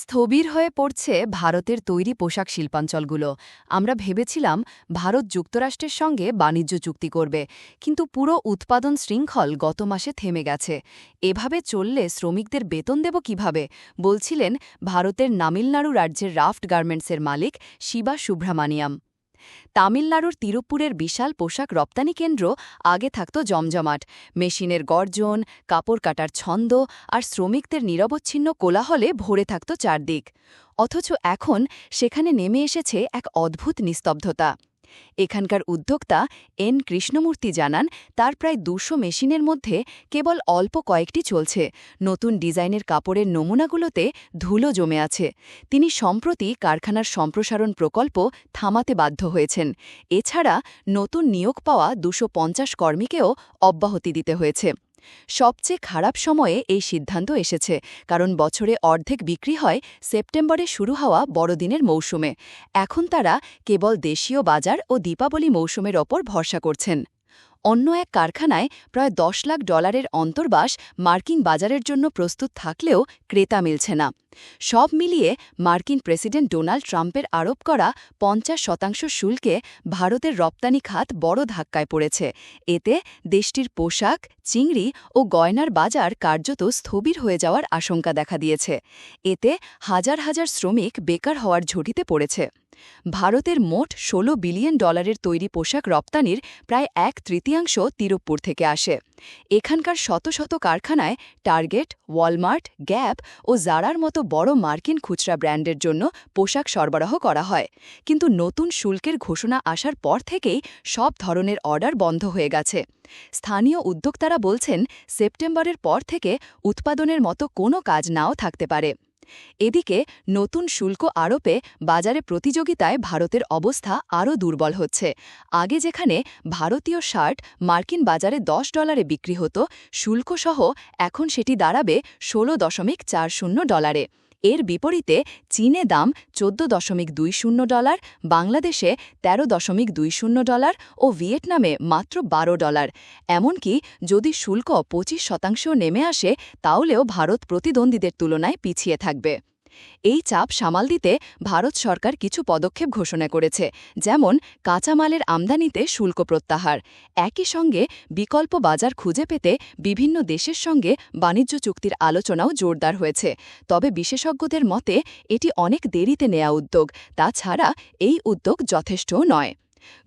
স্থবির হয়ে পড়ছে ভারতের তৈরি পোশাক শিল্পাঞ্চলগুলো। আমরা ভেবেছিলাম ভারত যুক্তরাষ্ট্রের সঙ্গে বাণিজ্য চুক্তি করবে, কিন্তু পুরো উৎপাদন শৃঙ্খল গত মাসে থেমে গেছে। এভাবে চললে শ্রমিকদের বেতন দেব কীভাবে? বলছিলেন ভারতের তামিলনাড়ু রাজ্যের রাফট গার্মেন্টসের মালিক শিবা সুব্রহ্মানিয়াম তামিলনাড়ুর তিরুপুরের বিশাল পোশাক রপ্তানি কেন্দ্র আগে থাকত জমজমাট। মেশিনের গর্জন, কাপড় কাটার ছন্দ আর শ্রমিকদের নিরবচ্ছিন্ন কোলাহলে ভরে থাকত চারদিক। অথচ এখন সেখানে নেমে এসেছে এক অদ্ভুত নিস্তব্ধতা। এখানকার উদ্যোক্তা এন কৃষ্ণমূর্তি জানান, তার প্রায় দুশো মেশিনের মধ্যে কেবল অল্প কয়েকটি চলছে। নতুন ডিজাইনের কাপড়ের নমুনাগুলোতে ধুলো জমে আছে। তিনি সম্প্রতি কারখানার সম্প্রসারণ প্রকল্প থামাতে বাধ্য হয়েছেন। এছাড়া নতুন নিয়োগ পাওয়া দুশো কর্মীকেও অব্যাহতি দিতে হয়েছে। সবচেয়ে খারাপ সময়ে এই সিদ্ধান্ত এসেছে, কারণ বছরে অর্ধেক বিক্রি হয় সেপ্টেম্বরে শুরু হওয়া বড়দিনের মৌসুমে। এখন তারা কেবল দেশীয় বাজার ও দীপাবলি মৌসুমের ওপর ভরসা করছেন। অন্য এক কারখানায় প্রায় দশ লাখ ডলারের অন্তর্বাস মার্কিন বাজারের জন্য প্রস্তুত থাকলেও ক্রেতা মিলছে না। সব মিলিয়ে মার্কিন প্রেসিডেন্ট ডোনাল্ড ট্রাম্পের আরোপ করা পঞ্চাশ শতাংশ শুল্কে ভারতের রপ্তানি খাত বড় ধাক্কায় পড়েছে। এতে দেশটির পোশাক, চিংড়ি ও গয়নার বাজার কার্যত স্থবির হয়ে যাওয়ার আশঙ্কা দেখা দিয়েছে। এতে হাজার হাজার শ্রমিক বেকার হওয়ার ঝুঁকিতে পড়েছে। ভারতের মোট ১৬ বিলিয়ন ডলারের তৈরি পোশাক রপ্তানির প্রায় এক তৃতীয়াংশ তিরুপ্পুর থেকে আসে। এখানকার শত শত কারখানায় টার্গেট, ওয়ালমার্ট, গ্যাপ ও জারার মতো বড় মার্কিন খুচরা ব্র্যান্ডের জন্য পোশাক সরবরাহ করা হয়। কিন্তু নতুন শুল্কের ঘোষণা আসার পর থেকেই সব ধরনের অর্ডার বন্ধ হয়ে গেছে। স্থানীয় উদ্যোক্তারা বলছেন, সেপ্টেম্বরের পর থেকে উৎপাদনের মতো কোনো কাজ নাও থাকতে পারে। এদিকে নতুন শুল্ক আরোপে বাজারে প্রতিযোগিতায় ভারতের অবস্থা আরও দুর্বল হচ্ছে। আগে যেখানে ভারতীয় শার্ট মার্কিন বাজারে দশ ডলারে বিক্রি হতো, শুল্কসহ এখন সেটি দাঁড়াবে ষোলো দশমিক চার শূন্য ডলারে। এর বিপরীতে চীনে দাম চোদ্দ দশমিক দুই শূন্য ডলার, বাংলাদেশে ১৩ দশমিক দুই শূন্য ডলার ও ভিয়েতনামে মাত্র বারো ডলার। এমনকি যদি শুল্ক পঁচিশ শতাংশ নেমে আসে, তাহলেও ভারত প্রতিদ্বন্দ্বীদের তুলনায় পিছিয়ে থাকবে। এই চাপ সামাল দিতে ভারত সরকার কিছু পদক্ষেপ ঘোষণা করেছে, যেমন কাঁচামালের আমদানিতে শুল্ক প্রত্যাহার। একই সঙ্গে বিকল্প বাজার খুঁজে পেতে বিভিন্ন দেশের সঙ্গে বাণিজ্য চুক্তির আলোচনাও জোরদার হয়েছে। তবে বিশেষজ্ঞদের মতে, এটি অনেক দেরিতে নেয়া উদ্যোগ, তাছাড়া এই উদ্যোগ যথেষ্টও নয়।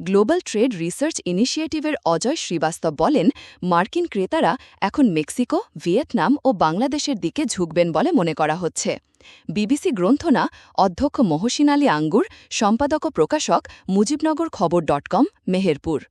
গ্লোবাল ট্রেড রিসার্চ ইনিশিয়েটিভের অজয় শ্রীবাস্তব বলেন, মার্কিন ক্রেতারা এখন মেক্সিকো, ভিয়েতনাম ও বাংলাদেশের দিকে ঝুঁকবেন বলে মনে করা হচ্ছে। বিবিসি গ্রন্থনা, অধ্যক্ষ মহসিন আলী আঙ্গুর, সম্পাদক ও প্রকাশক মুজিবনগর খবর ডট কম, মেহেরপুর।